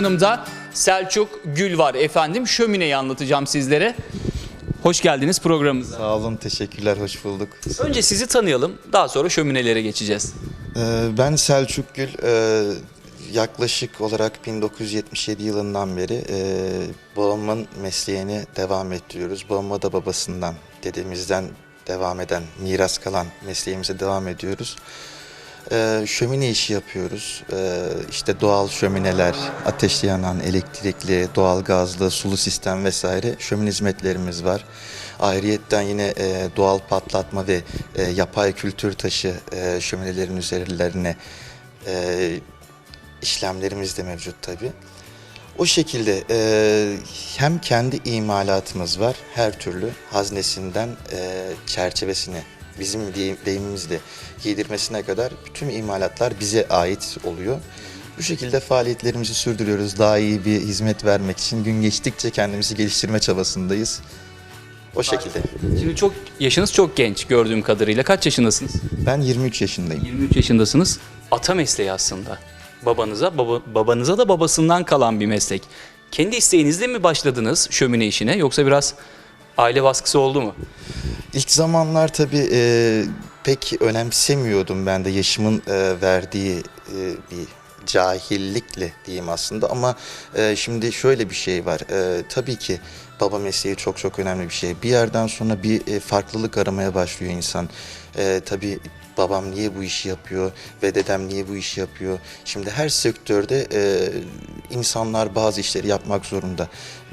Yanımda Selçuk Gül var efendim. Şömineyi anlatacağım sizlere. Hoş geldiniz programımıza. Sağ olun, teşekkürler, hoş bulduk. Önce sizi tanıyalım, daha sonra şöminelere geçeceğiz. Ee, ben Selçuk Gül, Ee, yaklaşık olarak 1977 yılından beri e, babamın mesleğini devam ettiriyoruz. Babama da babasından, dedemizden devam eden, miras kalan mesleğimize devam ediyoruz. Ee, şömine işi yapıyoruz. Ee, işte doğal şömineler, ateşli yanan, elektrikli, doğal gazlı, sulu sistem vesaire şömine hizmetlerimiz var. Ayrıyetten yine e, doğal patlatma ve e, yapay kültür taşı e, şöminelerin üzerlerine e, işlemlerimiz de mevcut tabii. O şekilde e, hem kendi imalatımız var her türlü haznesinden e, çerçevesine bizim deyim- deyimimizle giydirmesine kadar bütün imalatlar bize ait oluyor. Bu şekilde faaliyetlerimizi sürdürüyoruz. Daha iyi bir hizmet vermek için gün geçtikçe kendimizi geliştirme çabasındayız. O şekilde. Şimdi çok yaşınız çok genç gördüğüm kadarıyla. Kaç yaşındasınız? Ben 23 yaşındayım. 23 yaşındasınız. Ata mesleği aslında. Babanıza, baba, babanıza da babasından kalan bir meslek. Kendi isteğinizle mi başladınız şömine işine yoksa biraz aile baskısı oldu mu? İlk zamanlar tabii e, pek önemsemiyordum ben de yaşımın e, verdiği e, bir cahillikle diyeyim aslında ama e, şimdi şöyle bir şey var. E, tabii ki baba mesleği çok çok önemli bir şey. Bir yerden sonra bir e, farklılık aramaya başlıyor insan. E, tabii babam niye bu işi yapıyor ve dedem niye bu işi yapıyor. Şimdi her sektörde e, insanlar bazı işleri yapmak zorunda.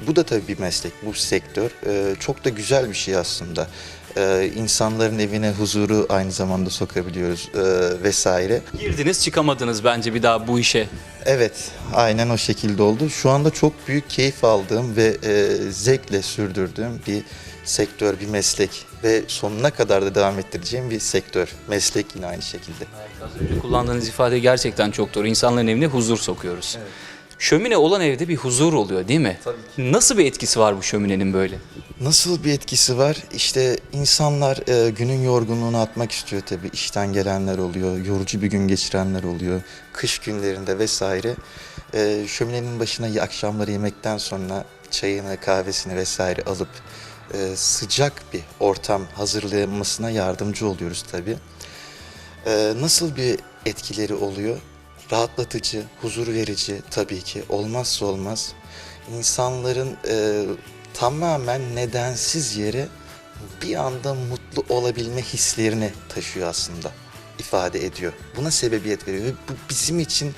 Bu da tabii bir meslek, bu sektör. E, çok da güzel bir şey aslında. E, insanların evine huzuru aynı zamanda sokabiliyoruz e, vesaire. Girdiniz çıkamadınız bence bir daha bu işe. Evet, aynen o şekilde oldu. Şu anda çok büyük keyif aldığım ve e, zevkle sürdürdüğüm bir sektör, bir meslek ve sonuna kadar da devam ettireceğim bir sektör. Meslek yine aynı şekilde. Az önce kullandığınız ifade gerçekten çok doğru. İnsanların evine huzur sokuyoruz. Şömine olan evde bir huzur oluyor değil mi? Tabii Nasıl bir etkisi var bu şöminenin böyle? Nasıl bir etkisi var? İşte insanlar e, günün yorgunluğunu atmak istiyor tabii. İşten gelenler oluyor, yorucu bir gün geçirenler oluyor. Kış günlerinde vesaire. E, şöminenin başına akşamları yemekten sonra çayını, kahvesini vesaire alıp e, sıcak bir ortam hazırlamasına yardımcı oluyoruz tabii. E, nasıl bir etkileri oluyor? Rahatlatıcı, huzur verici tabii ki. Olmazsa olmaz. İnsanların e, tamamen nedensiz yere bir anda mutlu olabilme hislerini taşıyor aslında. ifade ediyor. Buna sebebiyet veriyor. Ve bu bizim için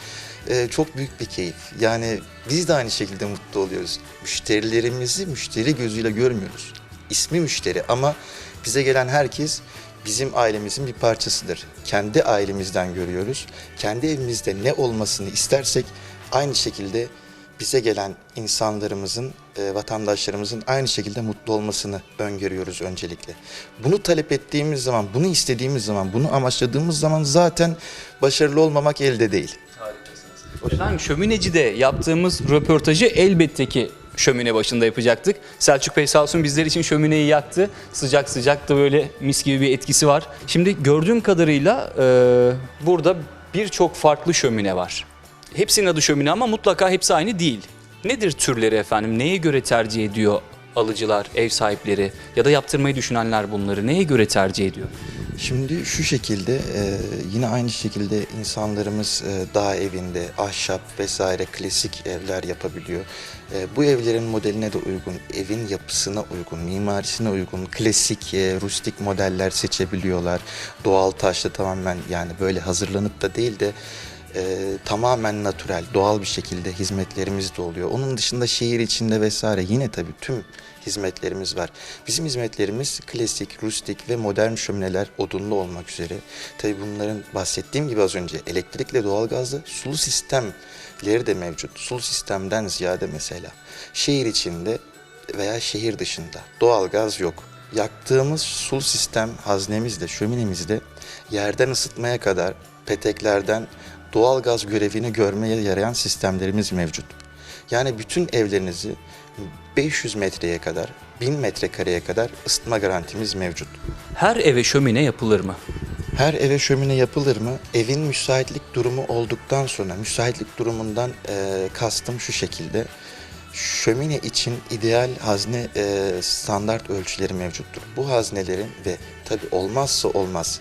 e, çok büyük bir keyif. Yani biz de aynı şekilde mutlu oluyoruz. Müşterilerimizi müşteri gözüyle görmüyoruz. İsmi müşteri ama bize gelen herkes bizim ailemizin bir parçasıdır. Kendi ailemizden görüyoruz. Kendi evimizde ne olmasını istersek aynı şekilde bize gelen insanlarımızın, e, vatandaşlarımızın aynı şekilde mutlu olmasını öngörüyoruz öncelikle. Bunu talep ettiğimiz zaman, bunu istediğimiz zaman, bunu amaçladığımız zaman zaten başarılı olmamak elde değil. Efendim şöminecide yaptığımız röportajı elbette ki şömine başında yapacaktık. Selçuk Bey sağ olsun bizler için şömineyi yaktı. Sıcak sıcak da böyle mis gibi bir etkisi var. Şimdi gördüğüm kadarıyla e, burada birçok farklı şömine var. Hepsinin adı şömine ama mutlaka hepsi aynı değil. Nedir türleri efendim? Neye göre tercih ediyor alıcılar, ev sahipleri ya da yaptırmayı düşünenler bunları neye göre tercih ediyor? Şimdi şu şekilde e, yine aynı şekilde insanlarımız e, dağ evinde ahşap vesaire klasik evler yapabiliyor. E, bu evlerin modeline de uygun, evin yapısına uygun, mimarisine uygun klasik, e, rustik modeller seçebiliyorlar. Doğal taşla tamamen yani böyle hazırlanıp da değil de e, tamamen natürel, doğal bir şekilde hizmetlerimiz de oluyor. Onun dışında şehir içinde vesaire yine tabii tüm hizmetlerimiz var. Bizim hizmetlerimiz klasik, rustik ve modern şömineler odunlu olmak üzere. Tabii bunların bahsettiğim gibi az önce elektrikle doğalgazlı sulu sistemleri de mevcut. Sulu sistemden ziyade mesela şehir içinde veya şehir dışında doğalgaz yok. Yaktığımız sulu sistem haznemizde, şöminemizde yerden ısıtmaya kadar peteklerden doğal gaz görevini görmeye yarayan sistemlerimiz mevcut. Yani bütün evlerinizi 500 metreye kadar, 1000 metrekareye kadar ısıtma garantimiz mevcut. Her eve şömine yapılır mı? Her eve şömine yapılır mı? Evin müsaitlik durumu olduktan sonra müsaitlik durumundan e, kastım şu şekilde. Şömine için ideal hazne e, standart ölçüleri mevcuttur. Bu haznelerin ve tabi olmazsa olmaz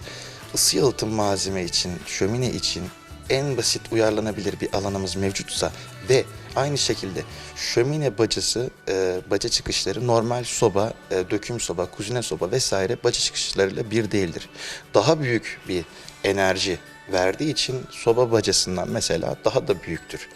ısı yalıtım malzeme için, şömine için en basit uyarlanabilir bir alanımız mevcutsa ve aynı şekilde şömine bacası, e, baca çıkışları normal soba, e, döküm soba, kuzine soba vesaire baca çıkışlarıyla bir değildir. Daha büyük bir enerji verdiği için soba bacasından mesela daha da büyüktür.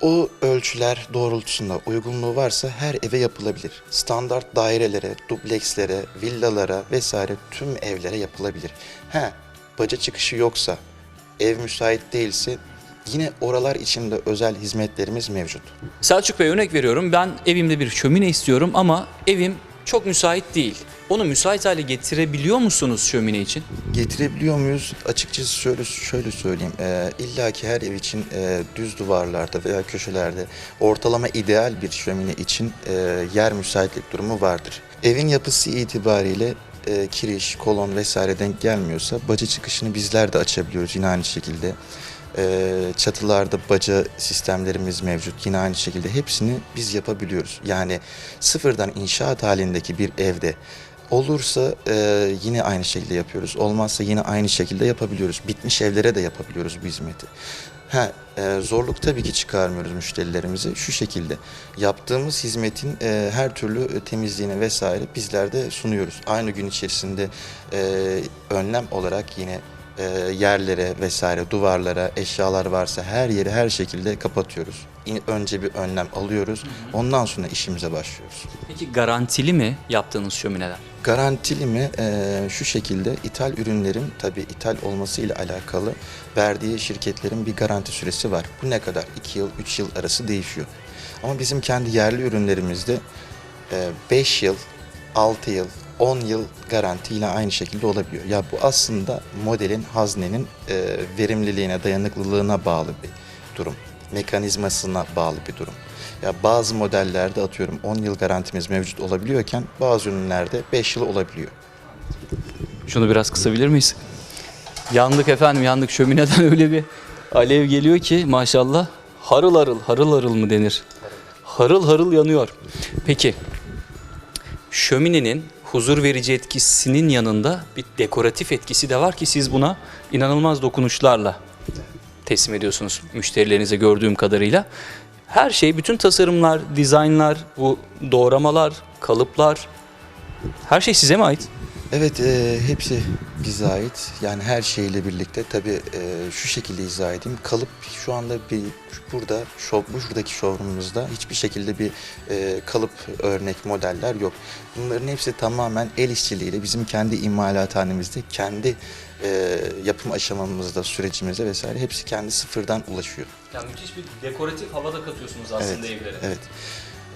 O ölçüler doğrultusunda uygunluğu varsa her eve yapılabilir. Standart dairelere, dublekslere, villalara vesaire tüm evlere yapılabilir. He, baca çıkışı yoksa, ev müsait değilse yine oralar içinde özel hizmetlerimiz mevcut. Selçuk Bey örnek veriyorum. Ben evimde bir şömine istiyorum ama evim çok müsait değil. Onu müsait hale getirebiliyor musunuz şömine için? Getirebiliyor muyuz? Açıkçası şöyle şöyle söyleyeyim. Ee, İlla ki her ev için e, düz duvarlarda veya köşelerde ortalama ideal bir şömine için e, yer müsaitlik durumu vardır. Evin yapısı itibariyle e, kiriş, kolon vesaire denk gelmiyorsa baca çıkışını bizler de açabiliyoruz yine aynı şekilde. E, çatılarda baca sistemlerimiz mevcut yine aynı şekilde hepsini biz yapabiliyoruz. Yani sıfırdan inşaat halindeki bir evde Olursa e, yine aynı şekilde yapıyoruz. Olmazsa yine aynı şekilde yapabiliyoruz. Bitmiş evlere de yapabiliyoruz bu hizmeti. Ha, e, zorluk tabii ki çıkarmıyoruz müşterilerimize. Şu şekilde yaptığımız hizmetin e, her türlü e, temizliğini vesaire bizler de sunuyoruz. Aynı gün içerisinde e, önlem olarak yine e, yerlere vesaire duvarlara eşyalar varsa her yeri her şekilde kapatıyoruz. İn- Önce bir önlem alıyoruz. Ondan sonra işimize başlıyoruz. Peki garantili mi yaptığınız şömineler? Garantili mi? Ee, şu şekilde ithal ürünlerin tabii ithal olması ile alakalı verdiği şirketlerin bir garanti süresi var. Bu ne kadar? 2 yıl, 3 yıl arası değişiyor. Ama bizim kendi yerli ürünlerimizde 5 yıl, 6 yıl, 10 yıl garantiyle aynı şekilde olabiliyor. Ya bu aslında modelin, haznenin e, verimliliğine, dayanıklılığına bağlı bir durum. Mekanizmasına bağlı bir durum. Ya bazı modellerde atıyorum 10 yıl garantimiz mevcut olabiliyorken bazı ürünlerde 5 yıl olabiliyor. Şunu biraz kısabilir miyiz? Yandık efendim yandık şömineden öyle bir alev geliyor ki maşallah harıl harıl harıl harıl mı denir? Harıl harıl yanıyor. Peki şöminenin huzur verici etkisinin yanında bir dekoratif etkisi de var ki siz buna inanılmaz dokunuşlarla teslim ediyorsunuz müşterilerinize gördüğüm kadarıyla. Her şey, bütün tasarımlar, dizaynlar, bu doğramalar, kalıplar her şey size mi ait? Evet, e, hepsi bize ait. Yani her şeyle birlikte tabii e, şu şekilde izah edeyim. Kalıp şu anda bir burada, şov, buradaki showroomumuzda hiçbir şekilde bir e, kalıp örnek modeller yok. Bunların hepsi tamamen el işçiliğiyle bizim kendi imalathanemizde, kendi e, yapım aşamamızda, sürecimizde vesaire hepsi kendi sıfırdan ulaşıyor. Yani müthiş bir dekoratif hava da katıyorsunuz Evet, Evet.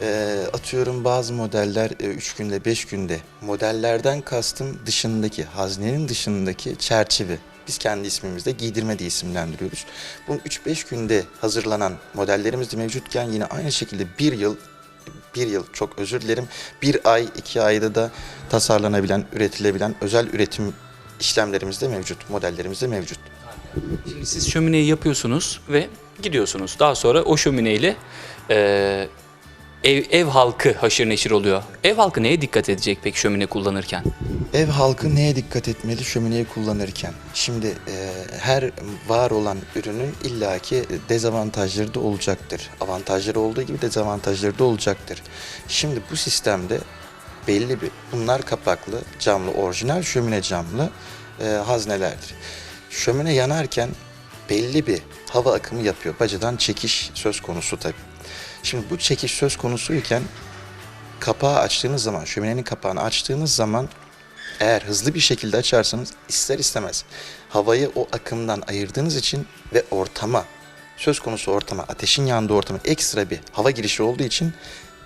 Ee, atıyorum bazı modeller 3 günde 5 günde modellerden kastım dışındaki haznenin dışındaki çerçeve. Biz kendi ismimizde giydirme diye isimlendiriyoruz. Bunun 3-5 günde hazırlanan modellerimiz de mevcutken yine aynı şekilde bir yıl bir yıl çok özür dilerim bir ay iki ayda da tasarlanabilen üretilebilen özel üretim işlemlerimiz de mevcut modellerimiz de mevcut. Şimdi siz şömineyi yapıyorsunuz ve gidiyorsunuz. Daha sonra o şömineyle eee ev, ev halkı haşır neşir oluyor. Ev halkı neye dikkat edecek peki şömine kullanırken? Ev halkı neye dikkat etmeli şömineyi kullanırken? Şimdi e, her var olan ürünün illaki dezavantajları da olacaktır. Avantajları olduğu gibi dezavantajları da olacaktır. Şimdi bu sistemde belli bir bunlar kapaklı, camlı, orijinal şömine camlı e, haznelerdir. Şömine yanarken belli bir hava akımı yapıyor. Bacadan çekiş söz konusu tabii. Şimdi bu çekiş söz konusuyken kapağı açtığınız zaman, şöminenin kapağını açtığınız zaman eğer hızlı bir şekilde açarsanız ister istemez havayı o akımdan ayırdığınız için ve ortama, söz konusu ortama, ateşin yandığı ortama ekstra bir hava girişi olduğu için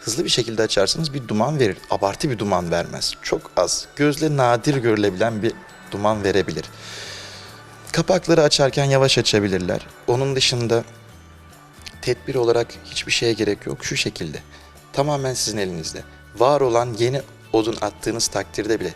hızlı bir şekilde açarsanız bir duman verir. Abartı bir duman vermez. Çok az, gözle nadir görülebilen bir duman verebilir. Kapakları açarken yavaş açabilirler. Onun dışında tedbir olarak hiçbir şeye gerek yok. Şu şekilde. Tamamen sizin elinizde. Var olan yeni odun attığınız takdirde bile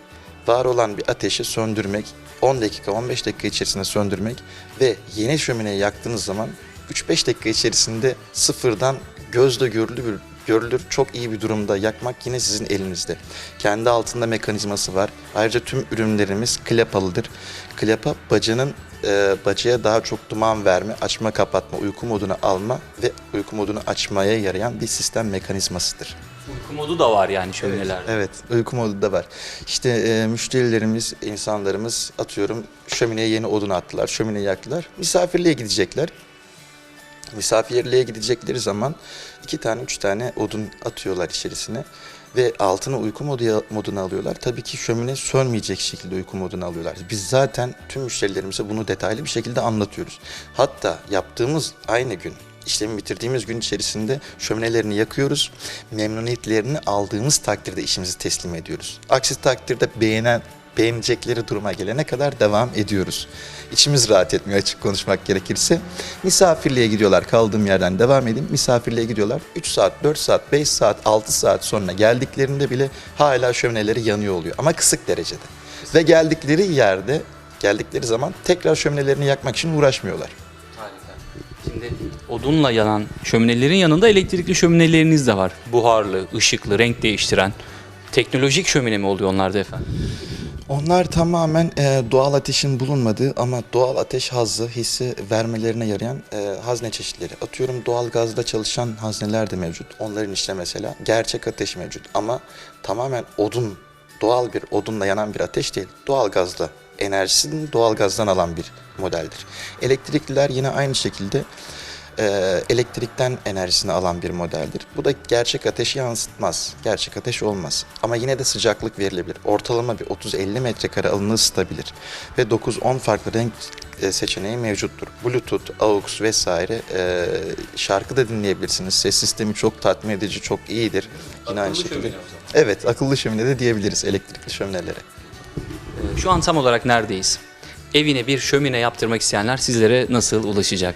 var olan bir ateşi söndürmek, 10 dakika 15 dakika içerisinde söndürmek ve yeni şömineyi yaktığınız zaman 3-5 dakika içerisinde sıfırdan gözle görülür görülür çok iyi bir durumda yakmak yine sizin elinizde. Kendi altında mekanizması var. Ayrıca tüm ürünlerimiz klapalıdır. Klapa bacanın e, bacaya daha çok duman verme, açma kapatma, uyku modunu alma ve uyku modunu açmaya yarayan bir sistem mekanizmasıdır. Uyku modu da var yani şöminelerde. Evet, uyku modu da var. İşte e, müşterilerimiz, insanlarımız atıyorum şömineye yeni odun attılar, şömineyi yaktılar. Misafirliğe gidecekler. Misafirliğe gidecekleri zaman iki tane, üç tane odun atıyorlar içerisine ve altına uyku modu, modunu alıyorlar. Tabii ki şömine sönmeyecek şekilde uyku modunu alıyorlar. Biz zaten tüm müşterilerimize bunu detaylı bir şekilde anlatıyoruz. Hatta yaptığımız aynı gün işlemi bitirdiğimiz gün içerisinde şöminelerini yakıyoruz. Memnuniyetlerini aldığımız takdirde işimizi teslim ediyoruz. Aksi takdirde beğenen beğenecekleri duruma gelene kadar devam ediyoruz. İçimiz rahat etmiyor açık konuşmak gerekirse. Misafirliğe gidiyorlar kaldığım yerden devam edeyim. Misafirliğe gidiyorlar 3 saat, 4 saat, 5 saat, 6 saat sonra geldiklerinde bile hala şömineleri yanıyor oluyor ama kısık derecede. Ve geldikleri yerde, geldikleri zaman tekrar şöminelerini yakmak için uğraşmıyorlar. Şimdi odunla yanan şöminelerin yanında elektrikli şömineleriniz de var. Buharlı, ışıklı, renk değiştiren. Teknolojik şömine mi oluyor onlarda efendim? Onlar tamamen e, doğal ateşin bulunmadığı ama doğal ateş hazzı, hissi vermelerine yarayan e, hazne çeşitleri. Atıyorum doğal gazda çalışan hazneler de mevcut. Onların işte mesela gerçek ateş mevcut ama tamamen odun, doğal bir odunla yanan bir ateş değil. Doğal gazda enerjisini doğal gazdan alan bir modeldir. Elektrikliler yine aynı şekilde e, elektrikten enerjisini alan bir modeldir. Bu da gerçek ateşi yansıtmaz. Gerçek ateş olmaz. Ama yine de sıcaklık verilebilir. Ortalama bir 30-50 metrekare alanı ısıtabilir. Ve 9-10 farklı renk e, seçeneği mevcuttur. Bluetooth, AUX vesaire e, şarkı da dinleyebilirsiniz. Ses sistemi çok tatmin edici, çok iyidir. Yine aynı şekilde. Evet, akıllı şömine de diyebiliriz elektrikli şöminelere. Şu an tam olarak neredeyiz? Evine bir şömine yaptırmak isteyenler sizlere nasıl ulaşacak?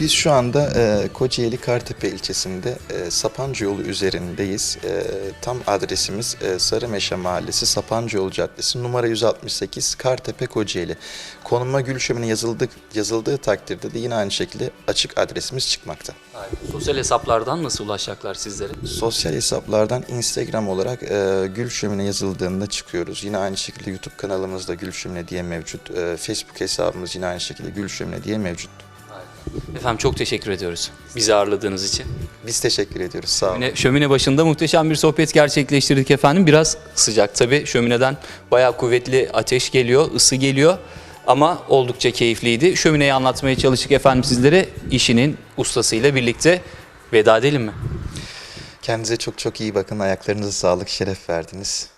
Biz şu anda e, Kocaeli Kartepe ilçesinde e, Sapancı yolu üzerindeyiz. E, tam adresimiz e, Sarımeşe Mahallesi, Sapancı yolu Caddesi, numara 168 Kartepe Kocaeli. Konuma gül şömine yazıldık, yazıldığı takdirde de yine aynı şekilde açık adresimiz çıkmakta. Sosyal hesaplardan nasıl ulaşacaklar sizlere? Sosyal hesaplardan Instagram olarak e, Gül Şömine yazıldığında çıkıyoruz. Yine aynı şekilde YouTube kanalımızda Gül Şömine diye mevcut. E, Facebook hesabımız yine aynı şekilde Gül Şömine diye mevcut. Efendim çok teşekkür ediyoruz bizi ağırladığınız için. Biz teşekkür ediyoruz. Sağ olun. Şömine, şömine başında muhteşem bir sohbet gerçekleştirdik efendim. Biraz sıcak tabii. Şömineden bayağı kuvvetli ateş geliyor, ısı geliyor. Ama oldukça keyifliydi. Şömineyi anlatmaya çalıştık efendim sizlere. işinin ustasıyla birlikte veda edelim mi? Kendinize çok çok iyi bakın. Ayaklarınıza sağlık, şeref verdiniz.